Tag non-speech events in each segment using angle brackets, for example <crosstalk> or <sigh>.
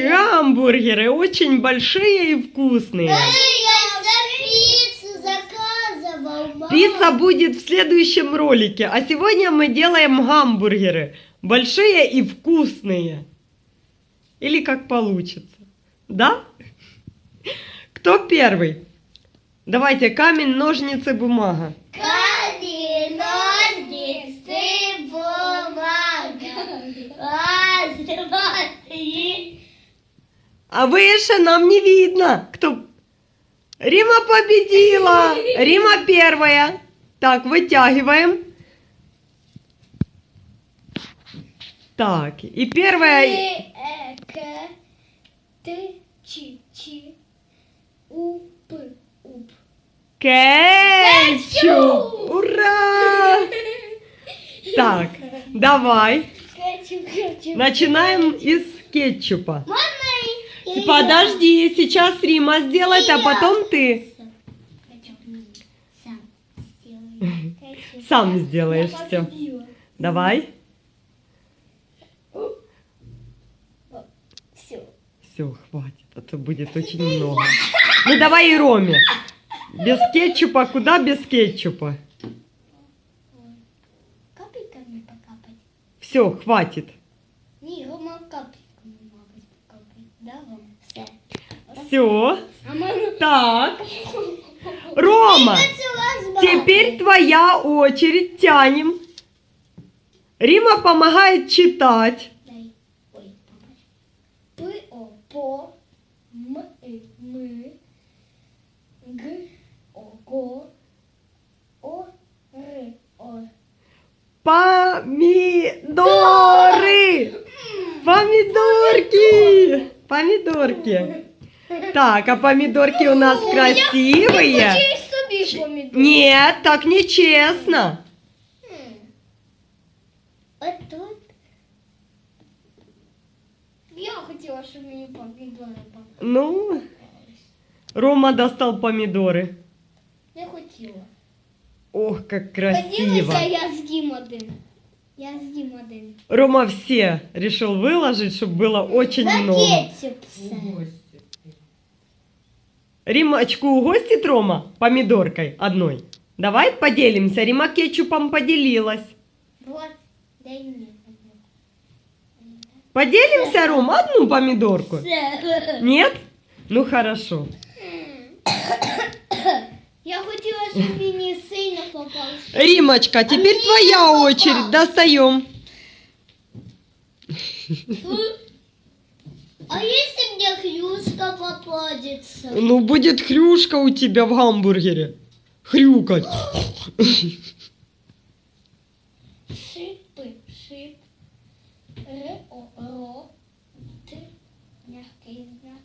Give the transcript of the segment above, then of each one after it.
Гамбургеры очень большие и вкусные. Я пиццу. Пицца будет в следующем ролике, а сегодня мы делаем гамбургеры. Большие и вкусные. Или как получится. Да? Кто первый? Давайте камень, ножницы, бумага. Камень, ножницы, бумага. Раз, два, три. А выше нам не видно. Кто? Рима победила. Рима первая. Так, вытягиваем. Так, и первая... Ты, э, к, ты, чи, чи, у, п, уп. Кетчуп! Ура! <laughs> Так, давай. Начинаем из кетчупа. Мама, я- Подожди, сейчас Рима сделает, а потом ты сам сделаешь все. Давай. Все. Все, хватит, а то будет очень много. Ну давай и Роме. Без кетчупа, куда без кетчупа? Все, хватит. Не, Рома капельками могут покапать. Да, Рома? Все. Все. Так. Рома, теперь твоя очередь. Тянем. Рима помогает читать. По, М, И, мы, Г, О, го, О, Р, О. Помидоры! Помидорки! Помидорки. Так, а помидорки у нас красивые. собі помідор. Нет, так нечестно. От тут. Я хотіла, щоб мені помідори попали. Ну, Рома достал помидоры. Не хотіла. Ох, как красиво. Поділися, я з'їм один. Я з'їм один. Рома все решил выложить, чтобы было очень много. кетчуп все. Римочку угостит Рома помидоркой одной. Давай поделимся. Рима кетчупом поделилась. Вот, дай мені. Поделимся, Рома, одну помидорку? Все. Нет? Ну хорошо. <coughs> Я хотіла, щоб мені сильно попався. Римочка, теперь мне твоя не очередь. Достаем. А если мне Хрюшка попадется? Ну, будет хрюшка у тебя в гамбургере. Хрюкать. Шипы, шип. Ро. Мягкий знак.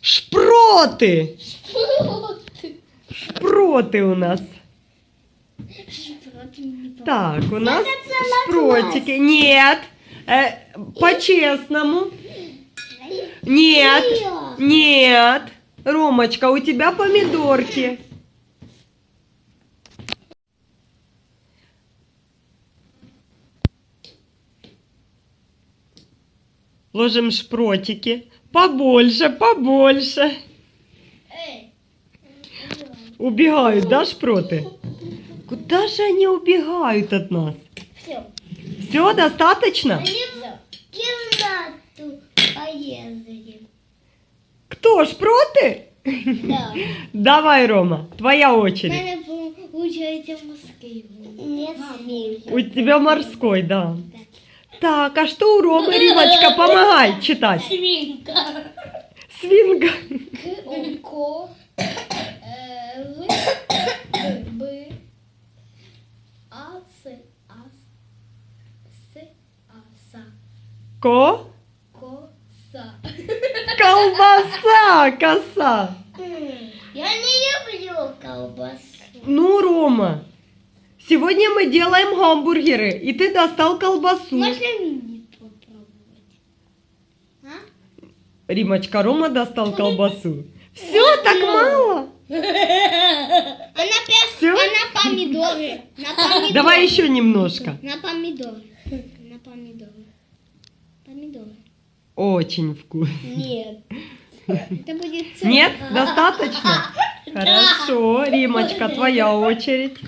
Шпроты. Шпроты. Шпроты у нас. Так, у нас шпротики. Нет. Э, по-честному. Нет. Нет. Ромочка, у тебя помидорки. Ложим шпротики. Побольше, побольше. Убегают, да, шпроты? Куда же они убегают от нас? Все. Все, достаточно? Они в кімнату поїздили. Кто, шпроты? Да. <laughs> Давай, Рома, твоя У очередь. мене виходить мозки. Не свинка. У тебя морской, да. Так, а что у Ромы, Римочка, помогай читать. Свинка. Свинка. К, О, Ко, Э, Л, Б, Б, А, С, А, С, А, Са, Ко. Ко, Са. Колбаса, коса. Я не люблю колбасу. Ну, Рома, сегодня мы делаем гамбургеры, и ты достал колбасу. Можно мне попробовать? А? Римочка, Рома достал колбасу. Все, так мало? <laughs> Она прям, Всё? она помидоры. На помидоры. Давай еще немножко. На помидоры. <laughs> На помидоры. Помидоры. Очень вкусно. Нет. Это будет целый. Нет? Достаточно? <laughs> Хорошо. Римочка, твоя очередь.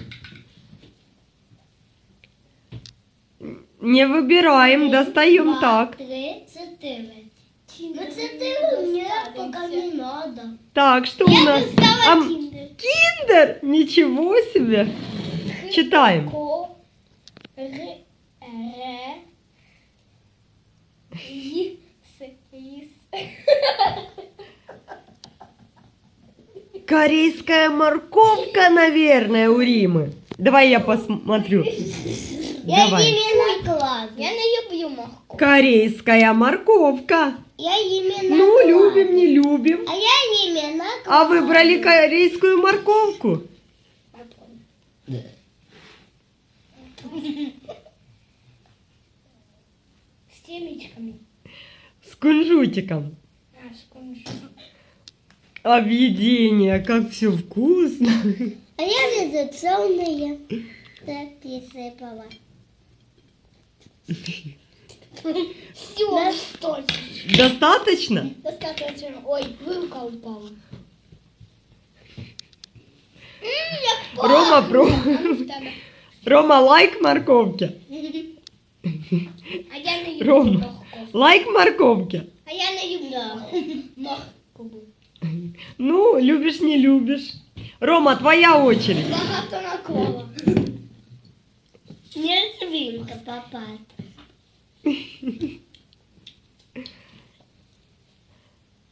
Не выбираем, достаем Два, так. Три, четыре. Ну четыре мне пока не надо. Так, что у нас? достала киндер. Киндер? Ничего себе. Читаем. Ко, ре, ре, и. Корейская морковка, наверное, у Римы. Давай я посмотрю. Я Давай. именно клад. Я не люблю морковь. Корейская морковка. Я именно Ну, клад. любим, не любим. А я именно А выбрали корейскую морковку. С темечками. С кунжутиком. А, с кунжутом. Объедение, как все вкусно. А я темные. Записывала. Все, достаточно. Достаточно? Достаточно. Ой, вилка упала. Рома, про... в тебе. Рома, лайк морковки. А я люблю Рома. Лайк морковки. А я не люблю <laughs> морковку. Ну, любишь, не любишь. Рома, твоя очередь. Багато наклала. Не свинка, папа.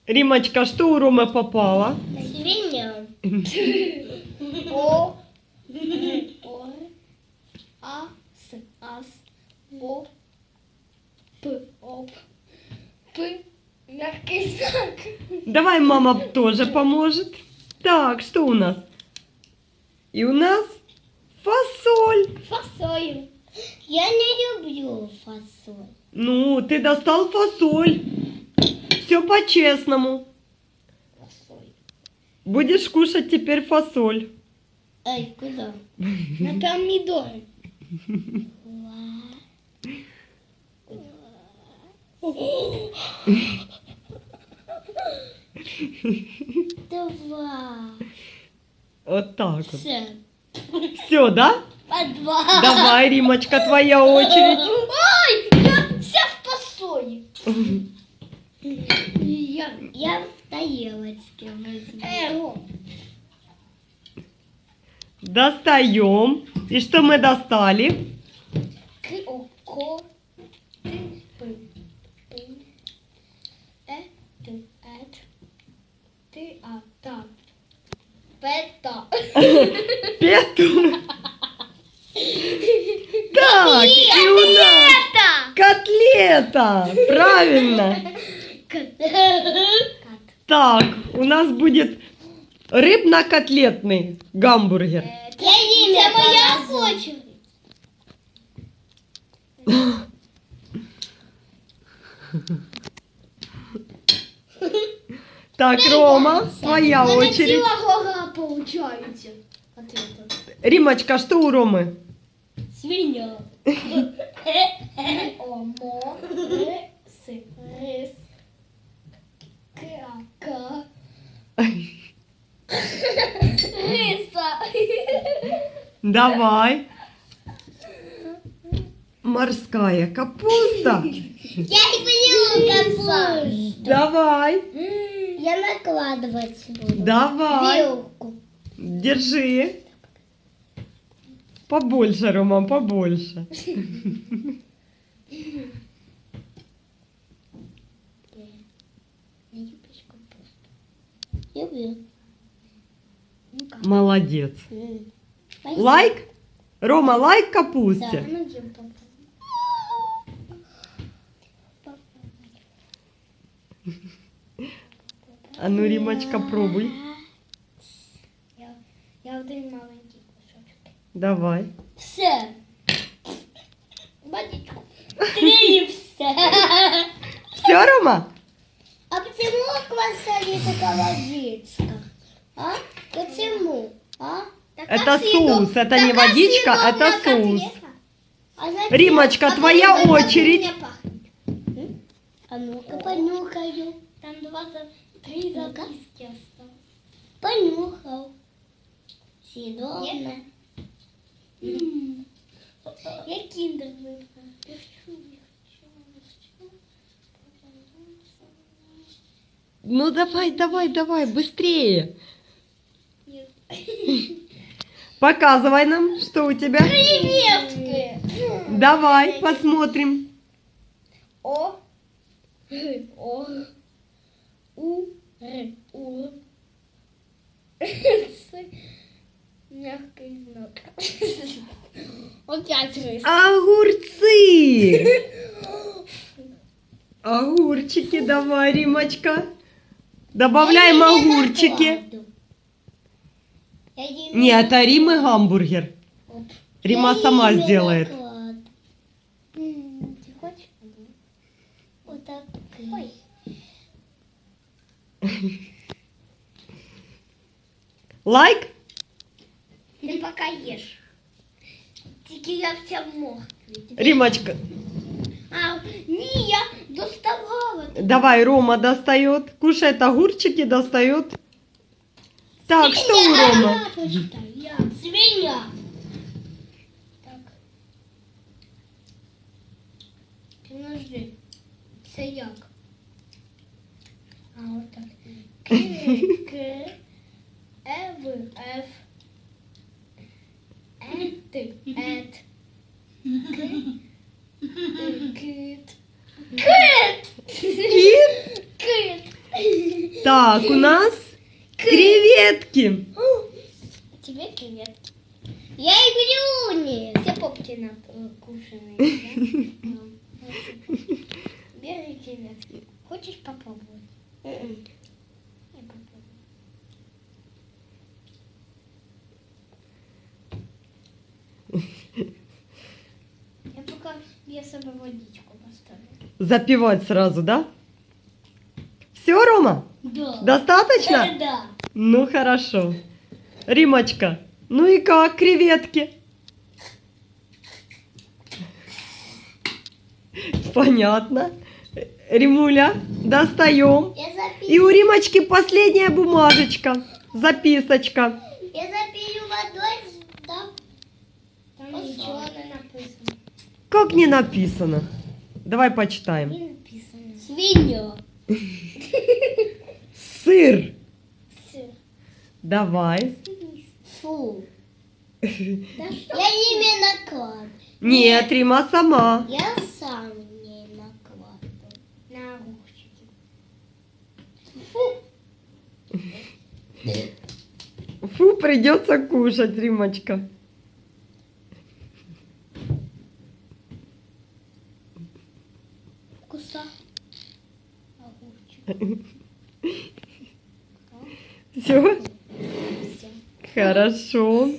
Римочка, что у Ромы попало? Свинья. <laughs> О. О. А. С. Ас. О. П. Оп. П. Мягкий знак. Давай мама тоже поможет. Так, что у нас? И у нас фасоль. Фасоль. Я не люблю фасоль. Ну, ты достал фасоль. Все по-честному. Фасоль. Будешь кушать теперь фасоль. Эй, куда? На помидоры. <laughs> Два. Вот так вот. Все. Все, да? По два. Давай, Римочка, твоя очередь. Ой, я вся в посоле. Я, я в тарелочке возьму. Достаем. И что мы достали? К, О, Ко, Т, П, П, Э, Т, Эт, Т, А, Та, Пета. Пету. Так, и у нас котлета. Правильно. Так, у нас будет рыбно-котлетный гамбургер. Я не моя очередь. Так, Рома, твоя очередь. Вот это. Римочка, что у Ромы? Свинья. Омо. Рыс. Рыс. Крака. Рыса. Давай. Морская капуста. <laughs> Я люблю капусту. Давай, Я накладывать буду. давай. Вилку. Держи. Побольше, Рома, побольше. Не? Люблю. Молодец. Лайк? Рома, лайк Да, капусте? ну ем папа. А ну, Римочка, пробуй. Я, я один маленький кусочок. Давай. Все. Водичку. Три и все. Все, Рома? А почему такая водичка? А? Почему? А? Это соус, это не водичка, это соус. А? Римочка, А твоя это очередь. А ну-ка понюхаю. Там два за три записки осталось. Понюхал. Съедобно. М. Я киндер выбрал. Я хочу, я хочу, я хочу. Ну давай, давай, давай, быстрее. Нет. Показывай нам, что у тебя. Креветки. Давай, посмотрим. О. О. У. Р. У. С. Мягкий знак. Опять рис. Огурцы. <laughs> Огурчики давай, Римочка. Добавляем Я не огурчики. накладу. Я не Нет, это Римы гамбургер. Рима Я сама не сделает. накладу. М, Ты хочешь? Вот так. Ой. Лайк? Ты пока ешь. Тільки я вся мокрий. Римочка, А, ні, я доставала. давай, Рома достает. Кушает огурчики, достает. Так, что у Рома? Почитай, я свиня. Так. Подожди. Це як? А, так. К, <laughs> К, Е, В, Ф, Ет, Ет, К, Кит. Кит! Кит? Кит! Так, у нас креветки. Тебе креветки. Я и Брюни. Все попки накушенные. Да? <laughs> Бери креветки. Хочешь попробовать? Я пока я себе водичку поставлю. Запивать сразу, да? Все, Рома? Да. Достаточно? Да. Ну, хорошо. Римочка, ну и как креветки? Понятно. Римуля, достаем. И у Римочки последняя бумажечка, записочка. я запью водой, да? Там ничего не написано. Как не написано? Давай почитаем. Не написано. Свинья. Сыр. Сыр. Давай. Фу. <laughs> Да? Я не накладываю. Нет, Рима сама. Я сам не накладываю. На огурчики. Фу. Фу, придется кушать, Римочка. Вкуса. Огурчик. Все, Всё. хорошо.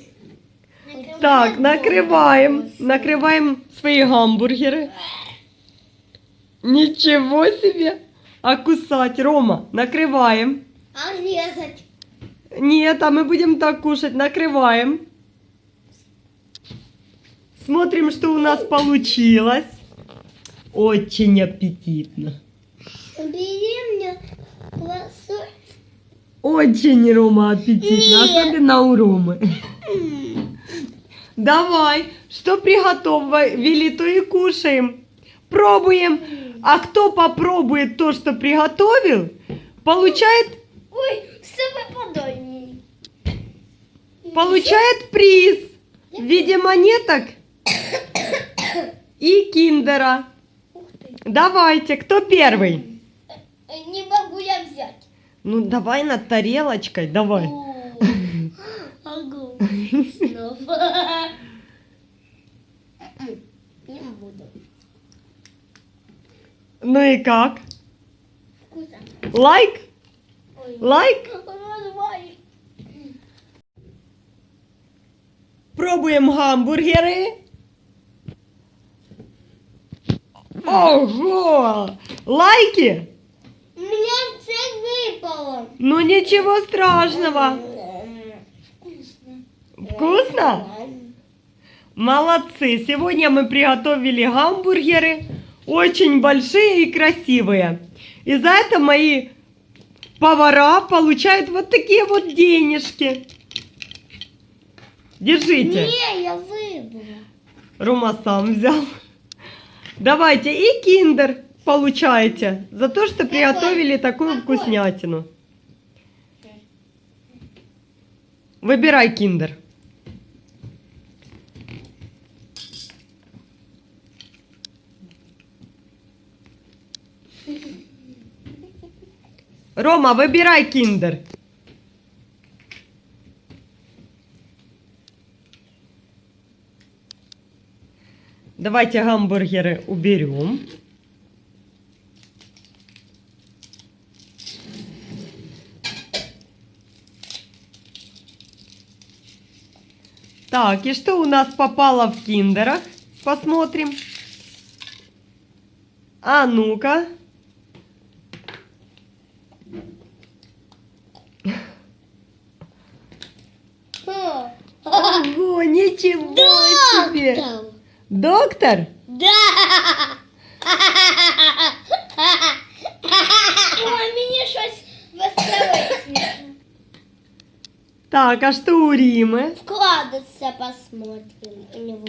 Так, накрываем. Накрываем свои гамбургеры. Ничего себе. А кусать, Рома, накрываем. А резать? Нет, а мы будем так кушать. Накрываем. Смотрим, что у нас получилось. Очень аппетитно. Бери мне лосось. Очень, Рома, аппетитно. Нет. Особенно у Ромы. Давай, что приготовили, то и кушаем. Пробуем. А кто попробует то, что приготовил, получает, Ой, все выпадай мне. получает приз в виде монеток и киндера. Давайте, кто первый? Э, Не могу я взять. Ну, давай над тарелочкой, давай. Снова. <laughs> Не буду. Ну и как? Вкусно. Лайк? Ой. Лайк? Давай. Пробуем гамбургеры. Ого! Лайки? У меня все выпало. Ну ничего страшного. Вкусно. Вкусно? Молодцы! Сегодня мы приготовили гамбургеры. очень большие и красивые. И за это мои повара получают вот такие вот денежки. Держите. Не, я выбрала. Рома сам взял. Давайте и киндер получаете за то, что приготовили такую Какой? вкуснятину. Выбирай киндер. Рома, выбирай киндер. Давайте гамбургеры уберем. Так, и что у нас попало в киндерах? Посмотрим. А ну-ка. О, Ого, ничего себе! доктор. Доктор? Да. Ой, мені щось смішно. Так, а что у Римы? Вкладываться посмотрим у него.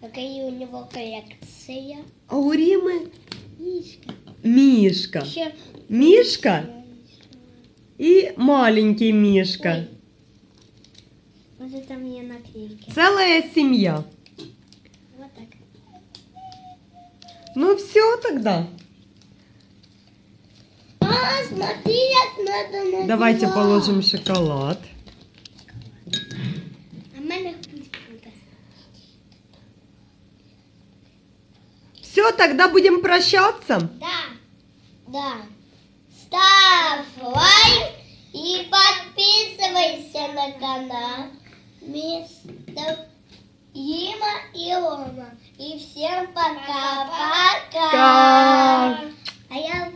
Какая у него коллекция. А у Римы Мишка. Мишка. Еще Мишка и маленький Мишка. Вот это мне наклейки. Целая семья. Вот так. Ну все тогда. А, смотри, как надо надевать. Давайте положим шоколад. А. Все, тогда будем прощаться. Да. Да. Ставь лайк и подписывайся на канал. Мистер Дима и Рома. И всем пока-пока. А я